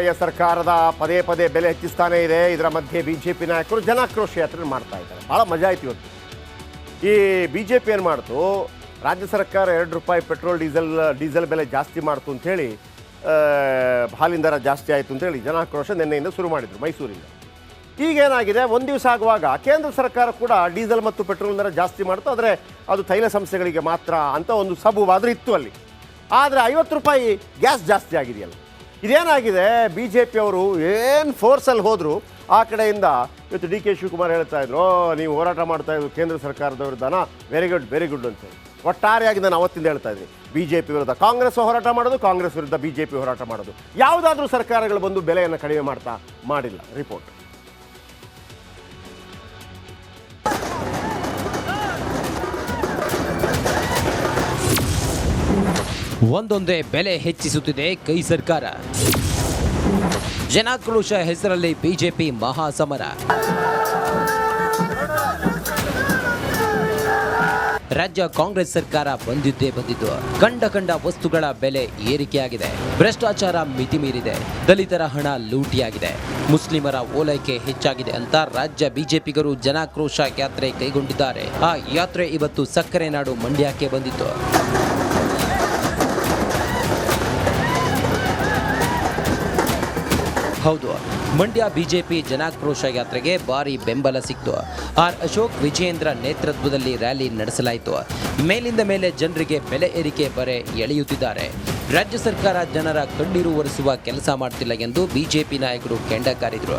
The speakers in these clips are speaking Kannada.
ಸಿದ್ದರಾಮಯ್ಯ ಸರ್ಕಾರದ ಪದೇ ಪದೇ ಬೆಲೆ ಹೆಚ್ಚಿಸ್ತಾನೆ ಇದೆ. ಇದರ ಮಧ್ಯೆ ಬಿ ಜೆ ಪಿ ನಾಯಕರು ಜನಾಕ್ರೋಶ ಯಾತ್ರೆ ಮಾಡ್ತಾ ಇದ್ದಾರೆ. ಭಾಳ ಮಜಾ ಆಯ್ತು ಇವತ್ತು. ಈ ಬಿ ಜೆ ಪಿ ಏನು ಮಾಡ್ತು? ರಾಜ್ಯ ಸರ್ಕಾರ ಎರಡು ರೂಪಾಯಿ ಪೆಟ್ರೋಲ್, ಡೀಸೆಲ್ ಡೀಸೆಲ್ ಬೆಲೆ ಜಾಸ್ತಿ ಮಾಡ್ತು ಅಂಥೇಳಿ ಹಾಲಿನ ದರ ಜಾಸ್ತಿ ಆಯಿತು ಅಂತೇಳಿ ಜನಾಕ್ರೋಶ ನಿನ್ನೆಯಿಂದ ಶುರು ಮಾಡಿದರು ಮೈಸೂರಿಂದ. ಈಗೇನಾಗಿದೆ ಒಂದು ದಿವಸ ಆಗುವಾಗ ಕೇಂದ್ರ ಸರ್ಕಾರ ಕೂಡ ಡೀಸೆಲ್ ಮತ್ತು ಪೆಟ್ರೋಲ್ ದರ ಜಾಸ್ತಿ ಮಾಡ್ತು. ಆದರೆ ಅದು ತೈಲ ಸಂಸ್ಥೆಗಳಿಗೆ ಮಾತ್ರ ಅಂತ ಒಂದು ಸಬೂವಾದರೂ ಇತ್ತು ಅಲ್ಲಿ. ಆದರೆ ಐವತ್ತು ರೂಪಾಯಿ ಗ್ಯಾಸ್ ಜಾಸ್ತಿ ಆಗಿದೆಯಲ್ಲ. ಇದೇನಾಗಿದೆ? ಬಿ ಜೆ ಪಿಯವರು ಏನು ಫೋರ್ಸಲ್ಲಿ ಹೋದರು? ಆ ಕಡೆಯಿಂದ ಇವತ್ತು ಡಿ ಕೆ ಶಿವಕುಮಾರ್ ಹೇಳ್ತಾ ಇದ್ರು "ಓ, ನೀವು ಹೋರಾಟ ಮಾಡ್ತಾ ಇದ್ರು ಕೇಂದ್ರ ಸರ್ಕಾರದ ವಿರುದ್ಧನ ವೆರಿ ಗುಡ್ ವೆರಿ ಗುಡ್ ಅಂತ ಒಟ್ಟಾರೆಯಾಗಿ ನಾನು ಅವತ್ತಿಂದ ಹೇಳ್ತಾ ಇದ್ದೀನಿ ಬಿ ಜೆ ಪಿ ವಿರುದ್ಧ. ಕಾಂಗ್ರೆಸ್ ಹೋರಾಟ ಮಾಡೋದು ಕಾಂಗ್ರೆಸ್ ವಿರುದ್ಧ ಬಿ ಜೆ ಪಿ ಹೋರಾಟ ಮಾಡೋದು. ಯಾವುದಾದ್ರೂ ಸರ್ಕಾರಗಳು ಬಂದು ಬೆಲೆಯನ್ನು ಕಡಿಮೆ ಮಾಡ್ತಾ ಮಾಡಿಲ್ಲ. ರಿಪೋರ್ಟ್. ಒಂದೊಂದೇ ಬೆಲೆ ಹೆಚ್ಚಿಸುತ್ತಿದೆ ಕೈ ಸರ್ಕಾರ. ಜನಾಕ್ರೋಶ ಹೆಸರಲ್ಲಿ ಬಿಜೆಪಿ ಮಹಾಸಮರ. ರಾಜ್ಯ ಕಾಂಗ್ರೆಸ್ ಸರ್ಕಾರ ಬಂದಿದ್ದೇ ಬಂದಿದ್ದು, ಕಂಡ ಕಂಡ ವಸ್ತುಗಳ ಬೆಲೆ ಏರಿಕೆಯಾಗಿದೆ. ಭ್ರಷ್ಟಾಚಾರ ಮಿತಿ ಮೀರಿದೆ, ದಲಿತರ ಹಣ ಲೂಟಿಯಾಗಿದೆ. ಮುಸ್ಲಿಮರ ಓಲೈಕೆ ಹೆಚ್ಚಾಗಿದೆ ಅಂತ ರಾಜ್ಯ ಬಿಜೆಪಿಗರು ಜನಾಕ್ರೋಶ ಯಾತ್ರೆ ಕೈಗೊಂಡಿದ್ದಾರೆ. ಆ ಯಾತ್ರೆ ಇವತ್ತು ಸಕ್ಕರೆ ನಾಡು ಮಂಡ್ಯಕ್ಕೆ ಬಂದಿತ್ತು. ಹೌದು. ಮಂಡ್ಯ ಬಿಜೆಪಿ ಜನಾಕ್ರೋಶ ಯಾತ್ರೆಗೆ ಭಾರಿ ಬೆಂಬಲ ಸಿಕ್ತು. ಆರ್ ಅಶೋಕ್ ವಿಜಯೇಂದ್ರ ನೇತೃತ್ವದಲ್ಲಿ ರ್ಯಾಲಿ ನಡೆಸಲಾಯಿತು. ಮೇಲಿಂದ ಮೇಲೆ ಜನರಿಗೆ ಬೆಲೆ ಏರಿಕೆ ಬರೆ ಎಳೆಯುತ್ತಿದ್ದಾರೆ. ರಾಜ್ಯ ಸರ್ಕಾರ ಜನರ ಕಣ್ಣೀರು ಒರೆಸುವ ಕೆಲಸ ಮಾಡ್ತಿಲ್ಲ ಎಂದು ಬಿಜೆಪಿ ನಾಯಕರು ಕೆಂಡ ಕಾರಿದ್ರು.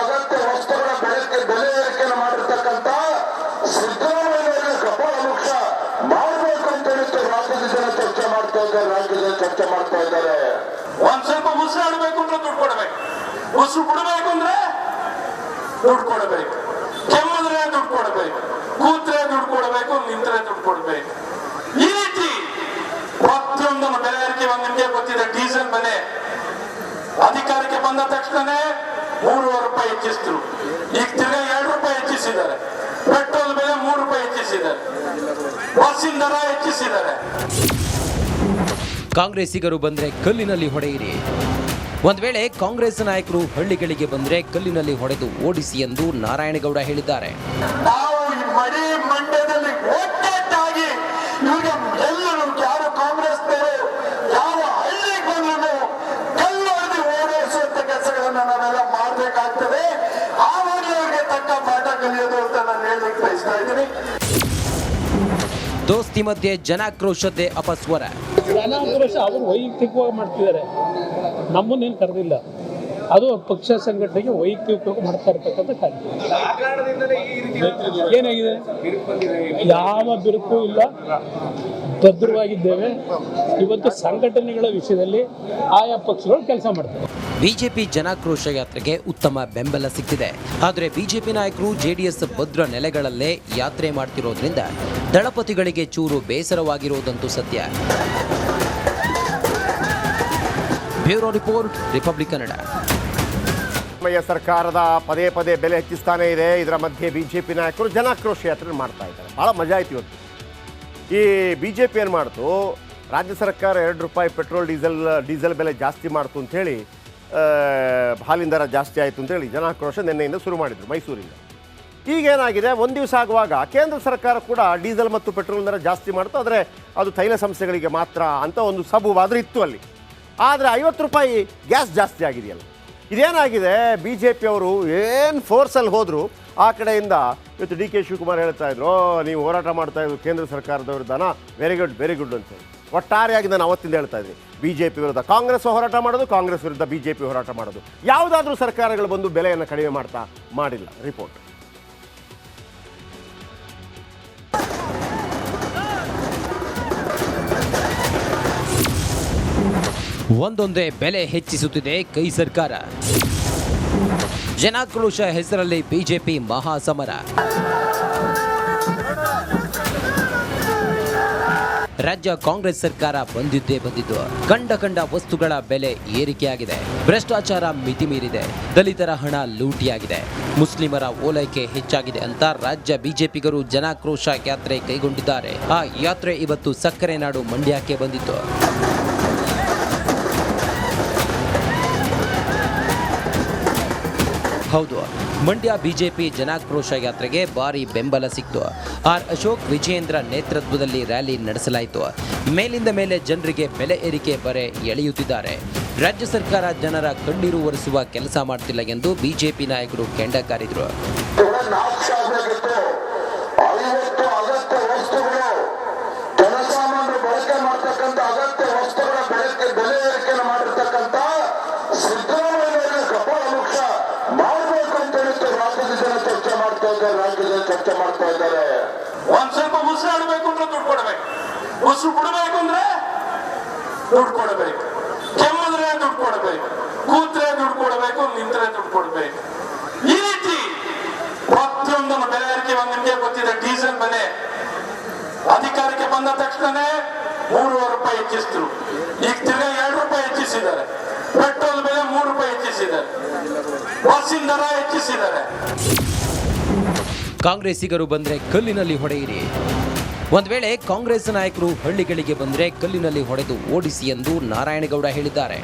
ಅಗತ್ಯ ಮಾಡ್ತಾ ಇದ್ದಾರೆ. ಒಂದ್ ಸ್ವಲ್ಪ ಉಸಿರಾಡಬೇಕು ಅಂದ್ರೆ ದುಡ್ಡು ಕೊಡಬೇಕು. ಉಸಿರು ಬಿಡಬೇಕು ಅಂದ್ರೆ ದುಡ್ಡು ಕೊಡಬೇಕು. ಕೆಮ್ಮಿದ್ರೆ ದುಡ್ಡು ಕೊಡಬೇಕು. ಕೂತ್ರೆ ದುಡ್ಡು ಕೊಡಬೇಕು, ನಿಂತ್ರೆ ದುಡ್ಡು ಕೊಡಬೇಕು. ಈ ರೀತಿ ಪ್ರತಿಯೊಂದು ಬೆಲೆ ಏರಿಕೆ ಒಂದು ನಿಮಗೆ ಗೊತ್ತಿದೆ, ಡೀಸೆಲ್ ಬೆಲೆ. ಅಧಿಕಾರಕ್ಕೆ ಬಂದ ತಕ್ಷಣನೇ ಮೂರುವರೆ ರೂಪಾಯಿ ಹೆಚ್ಚಿಸಿದ್ರು. ಈಗ ತಿರ್ಗಾ ಎರಡು ರೂಪಾಯಿ ಹೆಚ್ಚಿಸಿದ್ದಾರೆ. ಪೆಟ್ರೋಲ್ ಬೆಲೆ ಮೂರು ರೂಪಾಯಿ ಹೆಚ್ಚಿಸಿದ್ದಾರೆ. ಬಸ್ಸಿನ ದರ ಹೆಚ್ಚಿಸಿದ್ದಾರೆ. ಕಾಂಗ್ರೆಸ್ಸಿಗರು ಬಂದರೆ ಕಲ್ಲಿನಲ್ಲಿ ಹೊಡೆಯಿರಿ. ಒಂದು ವೇಳೆ ಕಾಂಗ್ರೆಸ್ ನಾಯಕರು ಹಳ್ಳಿಗಳಿಗೆ ಬಂದರೆ ಕಲ್ಲಿನಲ್ಲಿ ಹೊಡೆದು ಓಡಿಸಿ ಎಂದು ನಾರಾಯಣಗೌಡ ಹೇಳಿದ್ದಾರೆ. ದೋಸ್ತಿ ಮಧ್ಯೆ ಜನಾಕ್ರೋಶದ್ದೇ ಅಪಸ್ವರ. ಜನಾಕ್ರೋಶ ಅವರು ವೈಯಕ್ತಿಕವಾಗಿ ಮಾಡ್ತಿದ್ದಾರೆ. ನಮ್ಮನ್ನೇನು ಕರೆದಿಲ್ಲ. ಅದು ಪಕ್ಷ ಸಂಘಟನೆಗೆ ವೈಯಕ್ತಿಕವಾಗಿ ಮಾಡ್ತಾ ಇರ್ತಕ್ಕಂಥ ಕಾರ್ಯ. ಏನಾಗಿದೆ? ಯಾವ ಬಿರುಕು ಇಲ್ಲ. ಭದ್ರವಾಗಿದ್ದೇವೆ ಇವತ್ತು ಸಂಘಟನೆಗಳ ವಿಷಯದಲ್ಲಿ ಆಯಾ ಪಕ್ಷಗಳು ಕೆಲಸ ಮಾಡ್ತವೆ. ಬಿಜೆಪಿ ಜನಾಕ್ರೋಶ ಯಾತ್ರೆಗೆ ಉತ್ತಮ ಬೆಂಬಲ ಸಿಕ್ಕಿದೆ. ಆದರೆ ಬಿಜೆಪಿ ನಾಯಕರು ಜೆಡಿಎಸ್ ಭದ್ರ ನೆಲೆಗಳಲ್ಲೇ ಯಾತ್ರೆ ಮಾಡ್ತಿರೋದ್ರಿಂದ ದಳಪತಿಗಳಿಗೆ ಚೂರು ಬೇಸರವಾಗಿರುವುದಂತೂ ಸತ್ಯ. ಬ್ಯೂರೋ ರಿಪೋರ್ಟ್ ರಿಪಬ್ಲಿಕ್ ಕನ್ನಡ ಸರ್ಕಾರದ ಪದೇ ಪದೇ ಬೆಲೆ ಹೆಚ್ಚಿಸ್ತಾನೇ ಇದೆ. ಇದರ ಮಧ್ಯೆ ಬಿಜೆಪಿ ನಾಯಕರು ಜನಾಕ್ರೋಶ ಯಾತ್ರೆ ಮಾಡ್ತಾ ಇದ್ದಾರೆ. ಭಾಳ ಮಜಾ ಆಯ್ತು ಇವತ್ತು. ಈ ಬಿ ಜೆ ಪಿ ಏನು ಮಾಡ್ತು? ರಾಜ್ಯ ಸರ್ಕಾರ ಎರಡು ರೂಪಾಯಿ ಪೆಟ್ರೋಲ್, ಡೀಸೆಲ್ ಡೀಸೆಲ್ ಬೆಲೆ ಜಾಸ್ತಿ ಮಾಡ್ತು ಅಂಥೇಳಿ ಹಾಲಿನ ದರ ಜಾಸ್ತಿ ಆಯಿತು ಅಂತೇಳಿ ಜನಾಕ್ರೋಶ ನಿನ್ನೆಯಿಂದ ಶುರು ಮಾಡಿದರು ಮೈಸೂರಿಂದ. ಈಗೇನಾಗಿದೆ ಒಂದು ದಿವಸ ಆಗುವಾಗ ಕೇಂದ್ರ ಸರ್ಕಾರ ಕೂಡ ಡೀಸೆಲ್ ಮತ್ತು ಪೆಟ್ರೋಲ್ ದರ ಜಾಸ್ತಿ ಮಾಡ್ತು. ಆದರೆ ಅದು ತೈಲ ಸಂಸ್ಥೆಗಳಿಗೆ ಮಾತ್ರ ಅಂತ ಒಂದು ಸಬೂವಾದರೂ ಇತ್ತು ಅಲ್ಲಿ. ಆದರೆ ಐವತ್ತು ರೂಪಾಯಿ ಗ್ಯಾಸ್ ಜಾಸ್ತಿ ಆಗಿದೆಯಲ್ಲ. ಇದೇನಾಗಿದೆ? ಬಿ ಜೆ ಪಿಯವರು ಏನು ಫೋರ್ಸಲ್ಲಿ ಹೋದರೂ, ಆ ಕಡೆಯಿಂದ ಇವತ್ತು ಡಿ ಕೆ ಶಿವಕುಮಾರ್ ಹೇಳ್ತಾ ಇದ್ರು ನೀವು ಹೋರಾಟ ಮಾಡ್ತಾ ಇದ್ರು ಕೇಂದ್ರ ಸರ್ಕಾರದ ವಿರುದ್ಧನ? ವೆರಿ ಗುಡ್ ವೆರಿ ಗುಡ್ ಅಂತ ಹೇಳಿ. ಒಟ್ಟಾರೆಯಾಗಿ ನಾನು ಅವತ್ತಿಂದ ಹೇಳ್ತಾ ಇದ್ದೀನಿ ಬಿ ಜೆ ಪಿ ವಿರುದ್ಧ ಕಾಂಗ್ರೆಸ್ ಹೋರಾಟ ಮಾಡೋದು, ಕಾಂಗ್ರೆಸ್ ವಿರುದ್ಧ ಬಿ ಜೆ ಪಿ ಹೋರಾಟ ಮಾಡೋದು. ಯಾವುದಾದ್ರೂ ಸರ್ಕಾರಗಳು ಬಂದು ಬೆಲೆಯನ್ನು ಕಡಿಮೆ ಮಾಡ್ತಾ, ಮಾಡಿಲ್ಲ. ರಿಪೋರ್ಟ್. ಒಂದೊಂದೇ ಬೆಲೆ ಹೆಚ್ಚಿಸುತ್ತಿದೆ ಕೈ ಸರ್ಕಾರ. ಜನಾಕ್ರೋಶ ಹೆಸರಲ್ಲಿ ಬಿಜೆಪಿ ಮಹಾಸಮರ. ರಾಜ್ಯ ಕಾಂಗ್ರೆಸ್ ಸರ್ಕಾರ ಬಂದಿದ್ದೇ ಬಂದಿದ್ದು. ಕಂಡ ಕಂಡ ವಸ್ತುಗಳ ಬೆಲೆ ಏರಿಕೆಯಾಗಿದೆ. ಭ್ರಷ್ಟಾಚಾರ ಮಿತಿ ಮೀರಿದೆ. ದಲಿತರ ಹಣ ಲೂಟಿಯಾಗಿದೆ. ಮುಸ್ಲಿಮರ ಓಲೈಕೆ ಹೆಚ್ಚಾಗಿದೆ ಅಂತ ರಾಜ್ಯ ಬಿಜೆಪಿಗರು ಜನಾಕ್ರೋಶ ಯಾತ್ರೆ ಕೈಗೊಂಡಿದ್ದಾರೆ. ಆ ಯಾತ್ರೆ ಇವತ್ತು ಸಕ್ಕರೆ ನಾಡು ಮಂಡ್ಯಕ್ಕೆ ಬಂದಿತ್ತು. ಹೌದು. ಮಂಡ್ಯ ಬಿಜೆಪಿ ಜನಾಕ್ರೋಶ ಯಾತ್ರೆಗೆ ಭಾರಿ ಬೆಂಬಲ ಸಿಕ್ತು. ಆರ್ ಅಶೋಕ್ ವಿಜಯೇಂದ್ರ ನೇತೃತ್ವದಲ್ಲಿ ರ್ಯಾಲಿ ನಡೆಸಲಾಯಿತು. ಮೇಲಿಂದ ಮೇಲೆ ಜನರಿಗೆ ಬೆಲೆ ಏರಿಕೆ ಬರೆ ಎಳೆಯುತ್ತಿದ್ದಾರೆ. ರಾಜ್ಯ ಸರ್ಕಾರ ಜನರ ಕಣ್ಣೀರು ಒರೆಸುವ ಕೆಲಸ ಮಾಡ್ತಿಲ್ಲ ಎಂದು ಬಿಜೆಪಿ ನಾಯಕರು ಕೆಂಡ ಕಾರಿದ್ರು ಚರ್ಚೆ ರಾಜ್ಯದಲ್ಲಿ ಚರ್ಚೆ ಮಾಡ್ತಾ ಇದ್ದಾರೆ. ಒಂದ್ ಸ್ವಲ್ಪ ಉಸಿರಾಡಬೇಕು ಅಂದ್ರೆ ದುಡ್ಡು ಕೊಡಬೇಕು. ಉಸಿರು ಬಿಡಬೇಕು ಅಂದ್ರೆ ದುಡ್ಡು ಕೊಡಬೇಕು. ಕೆಮ್ಮಿದ್ರೆ ದುಡ್ಡು ಕೊಡಬೇಕು. ಕೂತ್ರೆ ದುಡ್ಡು ಕೊಡಬೇಕು, ನಿಂತ್ರೆ ದುಡ್ಡು ಕೊಡಬೇಕು. ಈ ರೀತಿ ಪ್ರತಿಯೊಂದು ಬೆಲೆ ಏರಿಕೆ ನಿಮಗೆ ಗೊತ್ತಿದೆ, ಡೀಸೆಲ್ ಬೆಲೆ ಅಧಿಕಾರಕ್ಕೆ ಬಂದ ತಕ್ಷಣನೇ ಮೂರುವರೆ ರೂಪಾಯಿ ಹೆಚ್ಚಿಸಿದ್ರು ಈಗ ತಿರ್ಗಾ ಎರಡು ರೂಪಾಯಿ ಹೆಚ್ಚಿಸಿದ್ದಾರೆ. ಪೆಟ್ರೋಲ್ ಬೆಲೆ ಮೂರು ರೂಪಾಯಿ ಹೆಚ್ಚಿಸಿದ್ದಾರೆ. ಬಸ್ಸಿನ ದರ ಹೆಚ್ಚಿಸಿದ್ದಾರೆ. ಕಾಂಗ್ರೆಸ್ಸಿಗರು ಬಂದರೆ ಕಲ್ಲಿನಲ್ಲಿ ಹೊಡೆಯಿರಿ. ಒಂದು ವೇಳೆ ಕಾಂಗ್ರೆಸ್ ನಾಯಕರು ಹಳ್ಳಿಗಳಿಗೆ ಬಂದರೆ ಕಲ್ಲಿನಲ್ಲಿ ಹೊಡೆದು ಓಡಿಸಿ ಎಂದು ನಾರಾಯಣಗೌಡ ಹೇಳಿದ್ದಾರೆ.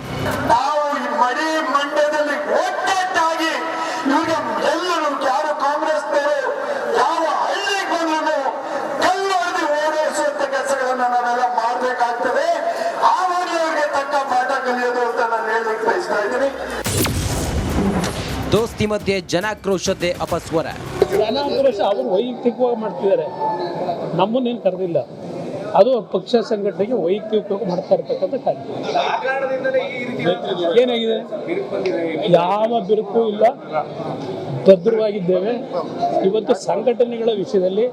ದೋಸ್ತಿ ಮಧ್ಯೆ ಜನಾಕ್ರೋಶದ್ದೇ ಅಪಸ್ವರ. ಜನಾಕ್ರೋಶ ಅವರು ವೈಯಕ್ತಿಕವಾಗಿ ಮಾಡ್ತಿದ್ದಾರೆ. ನಮ್ಮನ್ನೇನು ಕರೆದಿಲ್ಲ. ಅದು ಪಕ್ಷ ಸಂಘಟನೆಗೆ ವೈಯಕ್ತಿಕವಾಗಿ ಮಾಡ್ತಾ ಇರ್ತಕ್ಕಂಥ ಕಾರ್ಯ. ಏನಾಗಿದೆ? ಯಾವ ಬಿರುಕು ಇಲ್ಲ. ಭದ್ರವಾಗಿದ್ದೇವೆ ಇವತ್ತು ಸಂಘಟನೆಗಳ ವಿಷಯದಲ್ಲಿ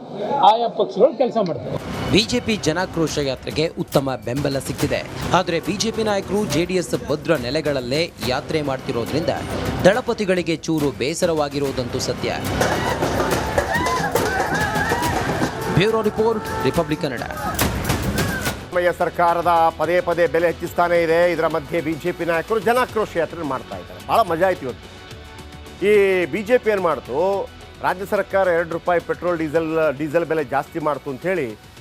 ಆಯಾ ಪಕ್ಷಗಳು ಕೆಲಸ ಮಾಡ್ತವೆ. ಬಿಜೆಪಿ ಜನಾಕ್ರೋಶ ಯಾತ್ರೆಗೆ ಉತ್ತಮ ಬೆಂಬಲ ಸಿಕ್ಕಿದೆ. ಆದರೆ ಬಿಜೆಪಿ ನಾಯಕರು ಜೆಡಿಎಸ್ ಭದ್ರ ನೆಲೆಗಳಲ್ಲೇ ಯಾತ್ರೆ ಮಾಡ್ತಿರೋದ್ರಿಂದ ದಳಪತಿಗಳಿಗೆ ಚೂರು ಬೇಸರವಾಗಿರುವುದಂತೂ ಸತ್ಯ. Bureau report Republic Kannada. ಸರ್ಕಾರದ ಪದೇ ಪದೇ ಬೆಲೆ ಹೆಚ್ಚಿಸ್ತಾನೆ ಇದೆ. ಇದರ ಮಧ್ಯೆ ಬಿಜೆಪಿ ನಾಯಕರು ಜನಾಕ್ರೋಶ ಯಾತ್ರೆ ಮಾಡ್ತಾ ಇದ್ದಾರೆ. ಬಹಳ ಮಜಾ ಆಯ್ತು ಇವತ್ತು. ಈ ಬಿಜೆಪಿ ಏನು ಮಾಡ್ತು? ರಾಜ್ಯ ಸರ್ಕಾರ ಎರಡು ರೂಪಾಯಿ ಪೆಟ್ರೋಲ್ ಡೀಸೆಲ್ ಡೀಸೆಲ್ ಬೆಲೆ ಜಾಸ್ತಿ ಮಾಡ್ತು ಅಂತೇಳಿ ಆ,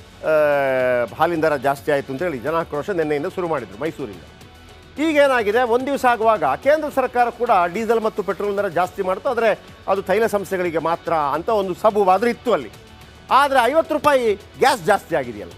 ಹಾಲಿನ ದರ ಜಾಸ್ತಿ ಆಯಿತು ಅಂತೇಳಿ ಜನಾಕ್ರೋಶ ನಿನ್ನೆಯಿಂದ ಶುರು ಮಾಡಿದರು ಮೈಸೂರಿಂದ. ಈಗೇನಾಗಿದೆ ಒಂದು ದಿವಸ ಆಗುವಾಗ ಕೇಂದ್ರ ಸರ್ಕಾರ ಕೂಡ ಡೀಸೆಲ್ ಮತ್ತು ಪೆಟ್ರೋಲ್ ದರ ಜಾಸ್ತಿ ಮಾಡ್ತು, ಆದರೆ ಅದು ತೈಲ ಸಂಸ್ಥೆಗಳಿಗೆ ಮಾತ್ರ ಅಂತ ಒಂದು ಸಬೂಬಾದರೂ ಇತ್ತು ಅಲ್ಲಿ. ಆದರೆ ಐವತ್ತು ರೂಪಾಯಿ ಗ್ಯಾಸ್ ಜಾಸ್ತಿ ಆಗಿದೆಯಲ್ಲ.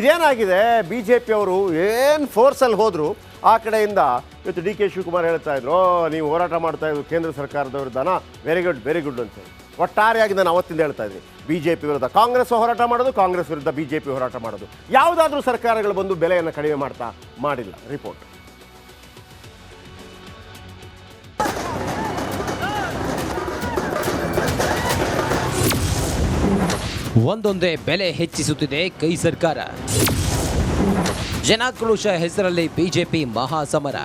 ಇದೇನಾಗಿದೆ? ಬಿ ಜೆ ಪಿಯವರು ಏನು ಫೋರ್ಸಲ್ಲಿ ಹೋದರು, ಆ ಕಡೆಯಿಂದ ಇವತ್ತು ಡಿ ಕೆ ಶಿವಕುಮಾರ್ ಹೇಳ್ತಾ ಇದ್ರು ನೀವು ಹೋರಾಟ ಮಾಡ್ತಾ ಇದ್ರು ಕೇಂದ್ರ ಸರ್ಕಾರದ ವಿರುದ್ಧನ? ವೆರಿ ಗುಡ್ ವೆರಿ ಗುಡ್ ಅಂತ ಹೇಳಿ. ಒಟ್ಟಾರೆಯಾಗಿ ನಾನು ಅವತ್ತಿಂದ ಹೇಳ್ತಾ ಇದ್ದೀನಿ. ಬಿ ಜೆ ಪಿ ವಿರುದ್ಧ ಕಾಂಗ್ರೆಸ್ ಹೋರಾಟ ಮಾಡೋದು, ಕಾಂಗ್ರೆಸ್ ವಿರುದ್ಧ ಬಿ ಜೆ ಪಿ ಹೋರಾಟ ಮಾಡೋದು. ಯಾವುದಾದ್ರೂ ಸರ್ಕಾರಗಳು ಬಂದು ಬೆಲೆಯನ್ನು ಕಡಿಮೆ ಮಾಡ್ತಾ ಮಾಡಿಲ್ಲ. ರಿಪೋರ್ಟ್. ಒಂದೊಂದೇ ಬೆಲೆ ಹೆಚ್ಚಿಸುತ್ತಿದೆ ಕೈ ಸರ್ಕಾರ. ಜನಾಕ್ರೋಶ ಹೆಸರಲ್ಲಿ ಬಿಜೆಪಿ ಮಹಾಸಮರ.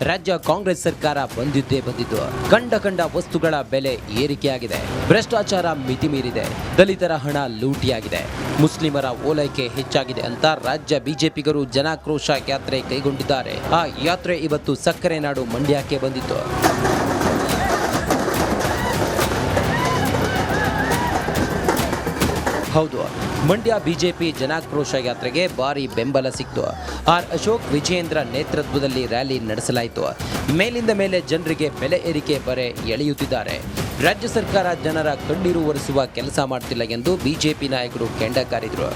ರಾಜ್ಯ ಕಾಂಗ್ರೆಸ್ ಸರ್ಕಾರ ಬಂದಿದ್ದೇ ಬಂದಿದ್ದು. ಕಂಡ ಕಂಡ ವಸ್ತುಗಳ ಬೆಲೆ ಏರಿಕೆಯಾಗಿದೆ. ಭ್ರಷ್ಟಾಚಾರ ಮಿತಿ ಮೀರಿದೆ ದಲಿತರ ಹಣ ಲೂಟಿಯಾಗಿದೆ. ಮುಸ್ಲಿಮರ ಓಲೈಕೆ ಹೆಚ್ಚಾಗಿದೆ ಅಂತ ರಾಜ್ಯ ಬಿಜೆಪಿಗರು ಜನಾಕ್ರೋಶ ಯಾತ್ರೆ ಕೈಗೊಂಡಿದ್ದಾರೆ. ಆ ಯಾತ್ರೆ ಇವತ್ತು ಸಕ್ಕರೆ ನಾಡು ಮಂಡ್ಯಕ್ಕೆ ಬಂದಿತ್ತು. ಹೌದು. ಮಂಡ್ಯ ಬಿಜೆಪಿ ಜನಾಕ್ರೋಶ ಯಾತ್ರೆಗೆ ಭಾರಿ ಬೆಂಬಲ ಸಿಕ್ತು. ಆರ್ ಅಶೋಕ್ ವಿಜಯೇಂದ್ರ ನೇತೃತ್ವದಲ್ಲಿ ರ್ಯಾಲಿ ನಡೆಸಲಾಯಿತು. ಮೇಲಿಂದ ಮೇಲೆ ಜನರಿಗೆ ಬೆಲೆ ಏರಿಕೆ ಬರೆ ಎಳೆಯುತ್ತಿದ್ದಾರೆ. ರಾಜ್ಯ ಸರ್ಕಾರ ಜನರ ಕಣ್ಣೀರು ಒರೆಸುವ ಕೆಲಸ ಮಾಡ್ತಿಲ್ಲ ಎಂದು ಬಿಜೆಪಿ ನಾಯಕರು ಕೆಂಡ ಕಾರಿದ್ರು.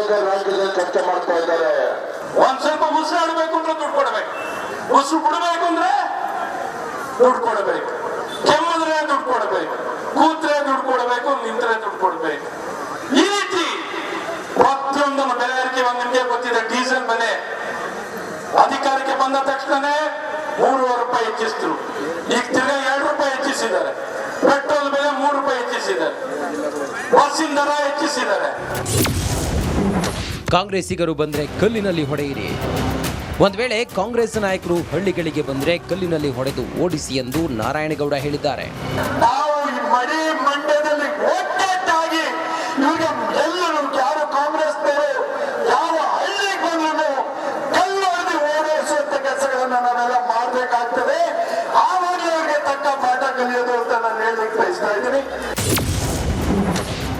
ಚರ್ಚೆ ಮಾಡ್ತಾ ಇದ್ದಾರೆ ರಾಜ್ಯದ ಚರ್ಚೆ ಮಾಡ್ತಾ ಇದ್ದಾರೆ. ಒಂದ್ ಸ್ವಲ್ಪ ಉಸಿರಾಡ್ಬೇಕು ಅಂದ್ರೆ ದುಡ್ಡು ಕೊಡಬೇಕು. ಉಸಿರು ಬಿಡಬೇಕು ಅಂದ್ರೆ ದುಡ್ಡು ಕೊಡಬೇಕು. ಕೆಮ್ಮಿದ್ರೆ ದುಡ್ಡು ಕೊಡಬೇಕು. ಕೂತ್ರೆ ದುಡ್ಡು ಕೊಡಬೇಕು, ನಿಂತ್ರೆ ದುಡ್ಡು ಕೊಡಬೇಕು. ಈ ರೀತಿ ಪ್ರತಿಯೊಂದನ್ನು ಬೆಲೆ ಏರಿಕೆ ನಿಮ್ಗೆ ಗೊತ್ತಿದೆ, ಡೀಸೆಲ್ ಬೆಲೆ ಅಧಿಕಾರಕ್ಕೆ ಬಂದ ತಕ್ಷಣನೇ ಮೂರುವರೆ ರೂಪಾಯಿ ಹೆಚ್ಚಿಸಿದ್ರು. ಈಗ ತಿರ್ಗಾ ಎರಡು ರೂಪಾಯಿ ಹೆಚ್ಚಿಸಿದ್ದಾರೆ. ಪೆಟ್ರೋಲ್ ಬೆಲೆ ಮೂರು ರೂಪಾಯಿ ಹೆಚ್ಚಿಸಿದ್ದಾರೆ. ಬಸ್ಸಿನ ದರ ಹೆಚ್ಚಿಸಿದ್ದಾರೆ. ಕಾಂಗ್ರೆಸ್ಸಿಗರು ಬಂದರೆ ಕಲ್ಲಿನಲ್ಲಿ ಹೊಡೆಯಿರಿ. ಒಂದು ವೇಳೆ ಕಾಂಗ್ರೆಸ್ ನಾಯಕರು ಹಳ್ಳಿಗಳಿಗೆ ಬಂದರೆ ಕಲ್ಲಿನಲ್ಲಿ ಹೊಡೆದು ಓಡಿಸಿ ಎಂದು ನಾರಾಯಣಗೌಡ ಹೇಳಿದ್ದಾರೆ.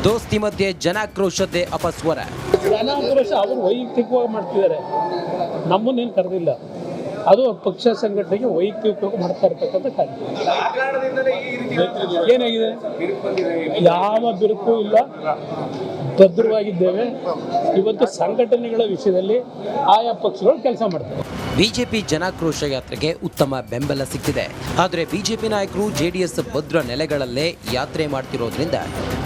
ದೋಸ್ತಿ ಮಧ್ಯೆ ಜನಾಕ್ರೋಶದ್ದೇ ಅಪಸ್ವರ. ಜನಾಕ್ರೋಶ ಅವರು ವೈಯಕ್ತಿಕವಾಗಿ ಮಾಡ್ತಿದ್ದಾರೆ. ನಮ್ಮನ್ನೇನು ಕರೆದಿಲ್ಲ. ಅದು ಪಕ್ಷ ಸಂಘಟನೆಗೆ ವೈಯಕ್ತಿಕವಾಗಿ ಮಾಡ್ತಾ ಇರ್ತಕ್ಕಂಥ ಕಾರ್ಯ. ಏನಾಗಿದೆ? ಯಾವ ಬಿರುಕು ಇಲ್ಲ. ಭದ್ರವಾಗಿದ್ದೇವೆ ಇವತ್ತು ಸಂಘಟನೆಗಳ ವಿಷಯದಲ್ಲಿ ಆಯಾ ಪಕ್ಷಗಳು ಕೆಲಸ ಮಾಡ್ತವೆ. ಬಿಜೆಪಿ ಜನಾಕ್ರೋಶ ಯಾತ್ರೆಗೆ ಉತ್ತಮ ಬೆಂಬಲ ಸಿಕ್ಕಿದೆ. ಆದರೆ ಬಿಜೆಪಿ ನಾಯಕರು ಜೆಡಿಎಸ್ ಭದ್ರ ನೆಲೆಗಳಲ್ಲೇ ಯಾತ್ರೆ ಮಾಡ್ತಿರೋದ್ರಿಂದ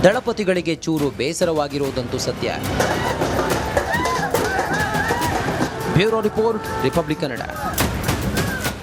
ದಳಪತಿಗಳಿಗೆ ಚೂರು ಬೇಸರವಾಗಿರೋದಂತೂ ಸತ್ಯ. Bureau report Republic Kannada